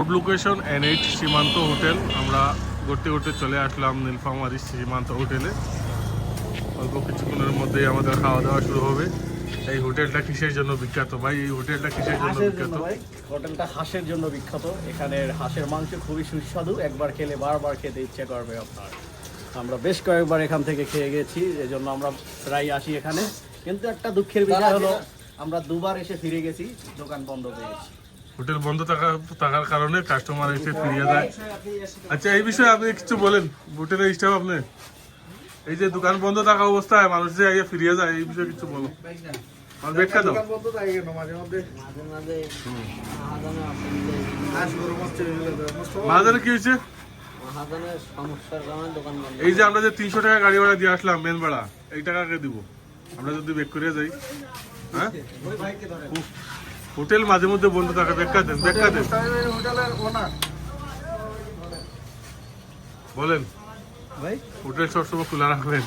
Road location N eight Simanta hotel আমরা ঘুরতে ঘুরতে চলে আসলাম নীলফামারি সীমান্ত হোটেলে অল্প কিছুক্ষণের মধ্যেই আমাদের খাওয়া দাওয়া শুরু হবে। এই হোটেলটা কিসের জন্য বিখ্যাত ভাই? এই হোটেলটা কিসের জন্য বিখ্যাত? ভাই হোটেলটা হাঁসের জন্য বিখ্যাত। এখানের হাঁসের মাংস খুবই সুস্বাদু। একবার খেলে বারবার খেতে ইচ্ছে করবে আপনার। আমরা বেশ কয়েকবার এখান থেকে খেয়ে গেছি এজন্য আমরা প্রায় আসি এখানে। কিন্তু একটা দুঃখের বিষয় হলো আমরা দুবার এসে ফিরে গেছি দোকান বন্ধ পেয়ে গেছি। হোটেল বন্ধ থাকার থাকার কারণে কাস্টমার এসে ফিরিয়ে যায় আচ্ছা এই বিষয়ে আপনি কিছু বলেন। হোটেলের স্টাফ আপনি? এই যে দোকান বন্ধ থাকা অবস্থায় মানুষ যে আগে ফিরিয়ে যায় এই বিষয়ে কিছু বলো। আমার ব্যাখ্যা দাও। মাঝে কি হয়েছে? সমস্যার কারণে দোকান বন্ধ এই যে আমরা যে তিনশো টাকা গাড়ি ভাড়া দিয়ে আসলাম মেন ভাড়া এই টাকা কে দিব। আমরা যদি বেক করে যাই হ্যাঁ? হোটেল মাঝে মধ্যে বন্ধ থাকে ব্যাখ্যা দেন ব্যাখ্যা দেন। বলেন ভাই? হোটেল সবসময় খোলা রাখবেন।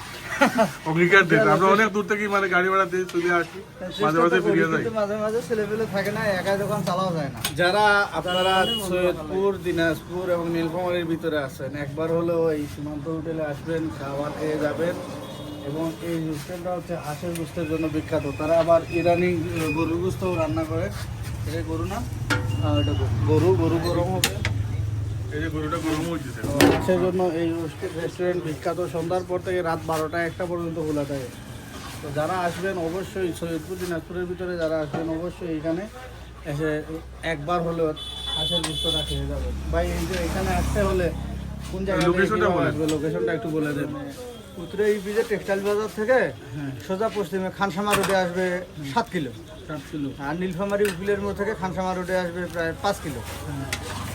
অঙ্গীকার দিন আমরা অনেক দূর থেকে মানে গাড়ি ভাড়া দিয়ে চলে আসি মাঝে মাঝে ফিরিয়ে যাই। মাঝে মাঝে ছেলেপেলে থাকে না একাই দোকান চালাও যায় না। যারা আপনারা সৈয়দপুর দিনাজপুর এবং নীলফামারীর ভিতরে আছেন একবার হলেও এই সীমান্ত হোটেলে আসবেন খাবার খেয়ে যাবেন। এবং এই হোটেলটা হচ্ছে হাঁসের গুস্তের জন্য বিখ্যাত। তারা আবার ইরানি গরুর গুস্তও রান্না করে। এটা গরু না এটা গরু। গরু গরম হবে হাঁসের জন্য এই রেস্টুরেন্ট বিখ্যাত। সন্ধ্যার পর থেকে রাত বারোটা একটা পর্যন্ত খোলা থাকে। তো যারা আসবেন অবশ্যই সৈয়দপুর দিনাজপুরের ভিতরে যারা আসবেন অবশ্যই এখানে এসে একবার হলেও হাঁসের গুস্তটা খেয়ে যাবেন। ভাই এই যে এখানে আসতে হলে কোন জায়গায়। লোকেশনটা একটু বলে দেন। উত্তরে এই ব্রিজের টেক্সটাইল বাজার থেকে সোজা পশ্চিমে খানসামা রোডে আসবে সাত কিলো। সাত কিলো। আর নীলফামারী উকিলের মোড় থেকে খানসামা রোডে আসবে প্রায় পাঁচ কিলো।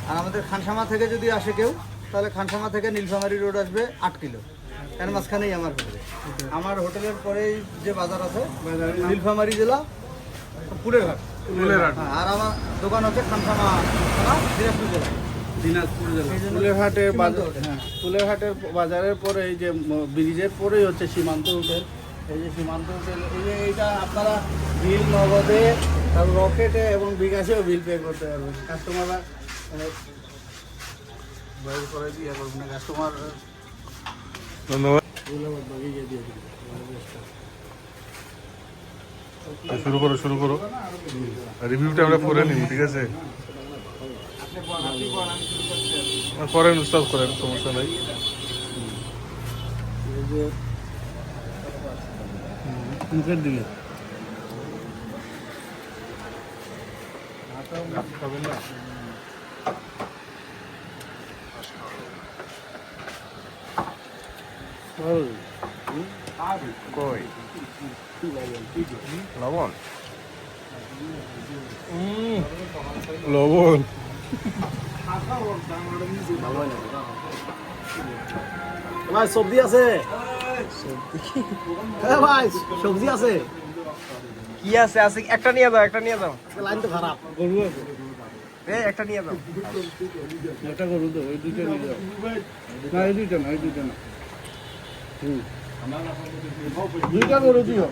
আর আমাদের খানসামা থেকে যদি আসে কেউ তাহলে খানসামা থেকে নীলফামারি রোড আসবে আট কিলো। এর মাঝখানেই আমার হোটেল আমার হোটেলের পরেই যে বাজার আছে নীলফামারী জেলা পুরের ঘাট ফুলের হাট হ্যাঁ, আর আমার দোকান হচ্ছে খানসামা থানা, দিনাজপুর জেলা। দিনাজপুর এই জন্য ফুলেরহাটের বাজার। হ্যাঁ ফুলেরহাটের বাজারের পরে এই যে ব্রিজের পরেই হচ্ছে সীমান্ত হোটেল এই যে সীমান্ত হোটেল এই যে এইটা আপনারা বিল নগদে তারপর রকেটে এবং বিকাশেও বিল পে করতে পারবেন। কাস্টমাররা বাইর করে দিয়ে কাস্টমার ধন্যবাদ। শুরু করো শুরু করো। রিভিউটা আমরা করে নিব ঠিক আছে? করেন উস্তাদ করেন সমস্যা নাই। এই যে মুখের দিকে খাবেন না কই? লবণ? লবণ। ভাই সবজি আছে? ভাই সবজি আছে? কি আছে? আছে একটা নিয়ে যাও একটা নিয়ে যাও। লাইন তো খারাপ। গরু আছে এই একটা নিয়ে যাও। একটা গরু ওই দুইটা নিয়ে যাও। না এই দুইটা না এই দুইটা না। হুম। দুইটা গরু দিও।